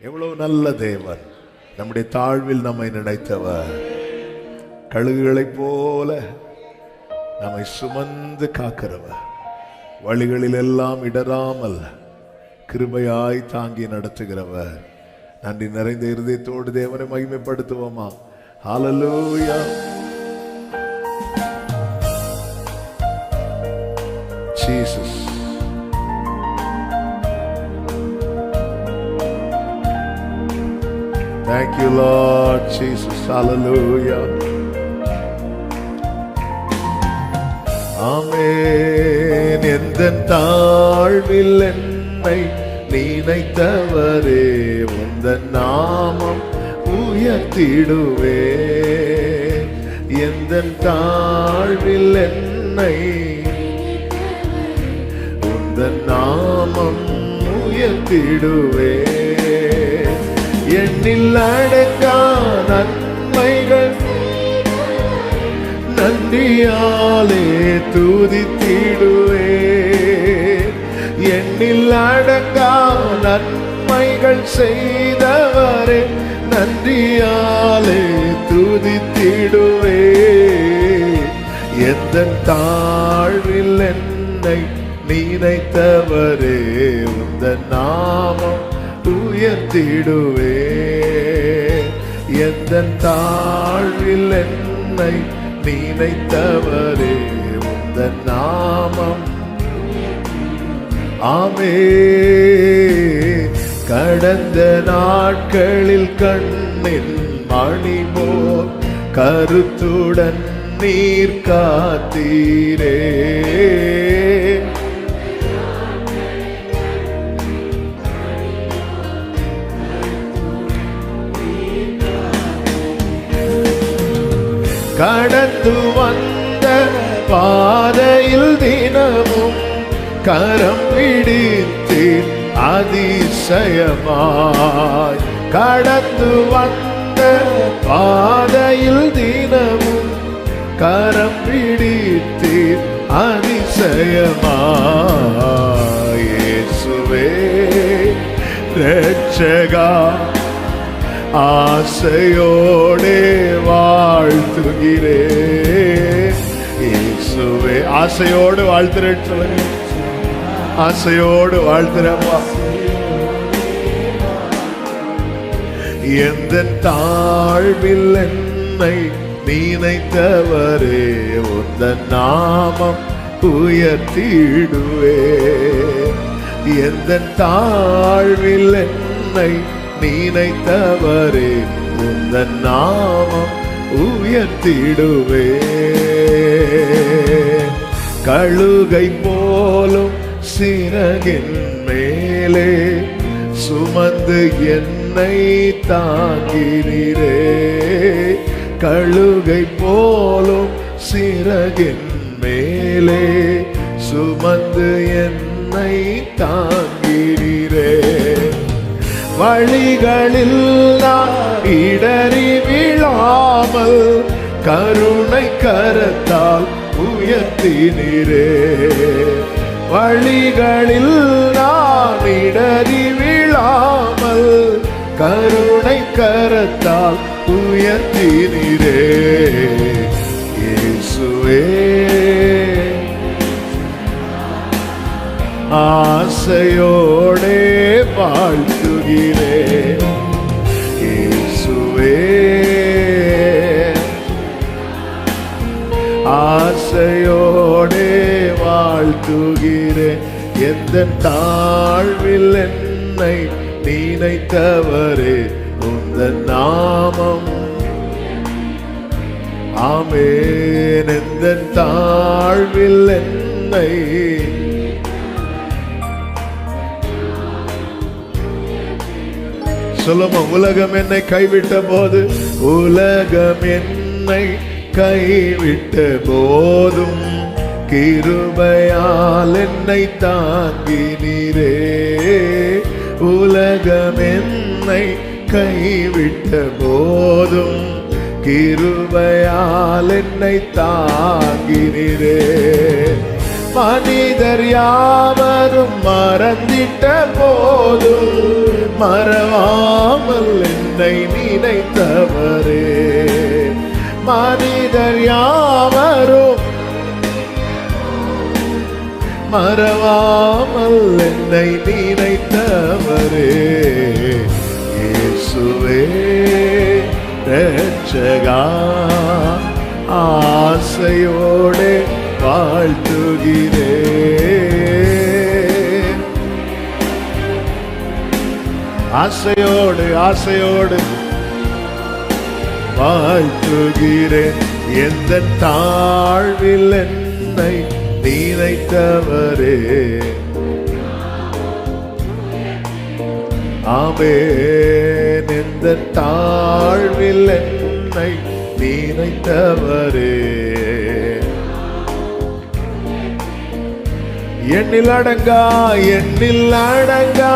எவ்வளவு நல்ல தேவன். நம்முடைய தாழ்வில் நம்மை நினைத்தவர். கழுகுகளைப் போல நம்மை சுமந்து காக்கிறவர். வழிகளில் எல்லாம் இடராமல் கிருபையாய் தாங்கி நடத்துகிறவர். நன்றி நிறைந்த இருதயத்தோடு தேவனை மகிமைப்படுத்துவோமா? ஹalleluya Jesus. Thank you Lord Jesus. Hallelujah. ஆமென் எந்த தாழ்வில் என்னை நினைத்தவரே உந்த நாமம் உயர்த்திடுவே எந்த தாழ்வில் என்னை உந்த நாமம் உயர்த்திடுவே எண்ணில் அடங்கா நன்மைகள். நன்றியாலே துதித்திடுவே எண்ணில் அடங்கா நன்மைகள் செய்தவரே நன்றியாலே துதித்திடுவே எந்த தாழ்வில் என்னை நினைத்தவரே உந்த நாமம் உயர்த்திடுவே. எந்த தாழ்வில் என்னை நினைத்தவரே உந்த நாமம். ஆமே. கடந்த நாட்களில் கண்ணில் மணிமோ கருத்துடன் நீர் காத்தீரே. கடந்து வந்த பாதையில் தினமும் கரம் பிடித்து அதிசயமாய். கடந்து வந்த பாதையில் தினமும் கரம் பிடித்து அதிசயமாயேசுவே ரட்சகா ஆசையோடே வாழ் ஆசையோடு வாழ்த்துறேன் சொல்லுங்க. ஆசையோடு வாழ்த்துறப்பா எந்த தாழ்வில் என்னை நினைத்தவரே உந்த நாமம் உயர்த்திடுவே. எந்த தாழ்வில் என்னை நினைத்தவரே உந்த நாமம் உயர்த்திடுவே. கழுகை போலும் சிறகின் மேலே சுமந்து என்னை தாங்கினீரே. கழுகை போலும் சிறகின் மேலே சுமந்து என்னை தாங்கினீரே. வழிகளில் இடறி விழாமல் கருணை கரத்தால் உயர்த்தினீரே வழிகளில் நான் இடறி விழாமல் கருணை கரத்தால் உயர்த்தினீரே இயேசுவே. ஆசையோடே வாழ்த்துகிறேன் ஆசையோடே வாழ்த்துகிறேன். எந்த தாழ்வில் என்னை நினைத்தவரே உந்த நாமம். ஆமேன். எந்த தாழ்வில் என்னை சொல்லுமா உலகம் என்னை கைவிட்ட போது உலகம் என்னை கைவிட்ட போதும். கிருபையால் என்னை தாங்கினீரே உலகம் என்னை கைவிட்ட போதும். கிருபையால் என்னை தாங்கினீரே மனிதர் யாவரும் மறந்திட்ட போதும். மறவாமல் என்னை நினைத்தவரே. மனிதர் யாவரும் மறவாமல் என்னை நினைத்தவரே. இயேசுவே ரட்சகா ஆசையோடு வாழ்த்துகிறே ஆசையோடு ஆசையோடு வாழ்த்துகிறேன். எந்த தாழ்வில் என்னை நினைத்தவரே ஆமேன். எந்த தாழ்வில் என்னை நினைத்தவரே எண்ணில் அடங்கா எண்ணில் அடங்கா.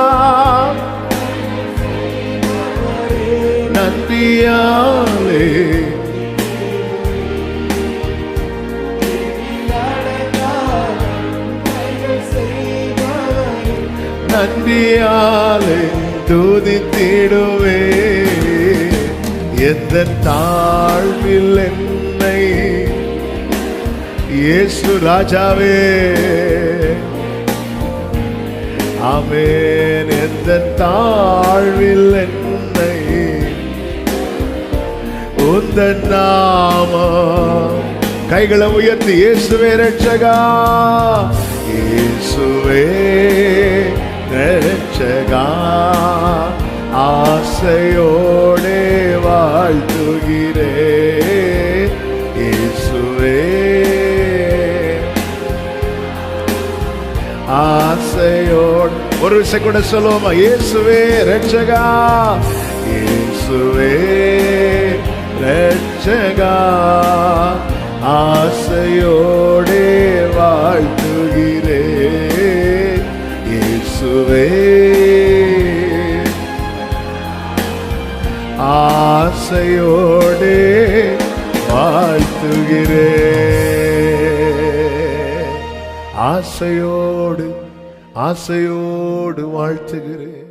நன்றியாலே நன்றியாலே துதித்திடுவே. எந்த தாழ்வில் என்னை இயேசு ராஜாவே. ஆமென். எந்த தாழ்வில் என்னை உந்த நாமம். கைகளை உயர்த்தி இயேசுவே ரட்சகா இயேசுவே ரட்சகா ஆசையோடே வாழ்த்துகிறே. இயேசுவே. ஆசையோடு ஒரு விஷயம் கூட சொல்லுவோமா? இயேசுவே ரட்சகா ரட்சகா ஆசையோடே வாழ்த்துகிறே இயேசுவே. ஆசையோடே வாழ்த்துகிறே ஆசையோடு ஆசையோடு வாழ்த்துகிறேன்.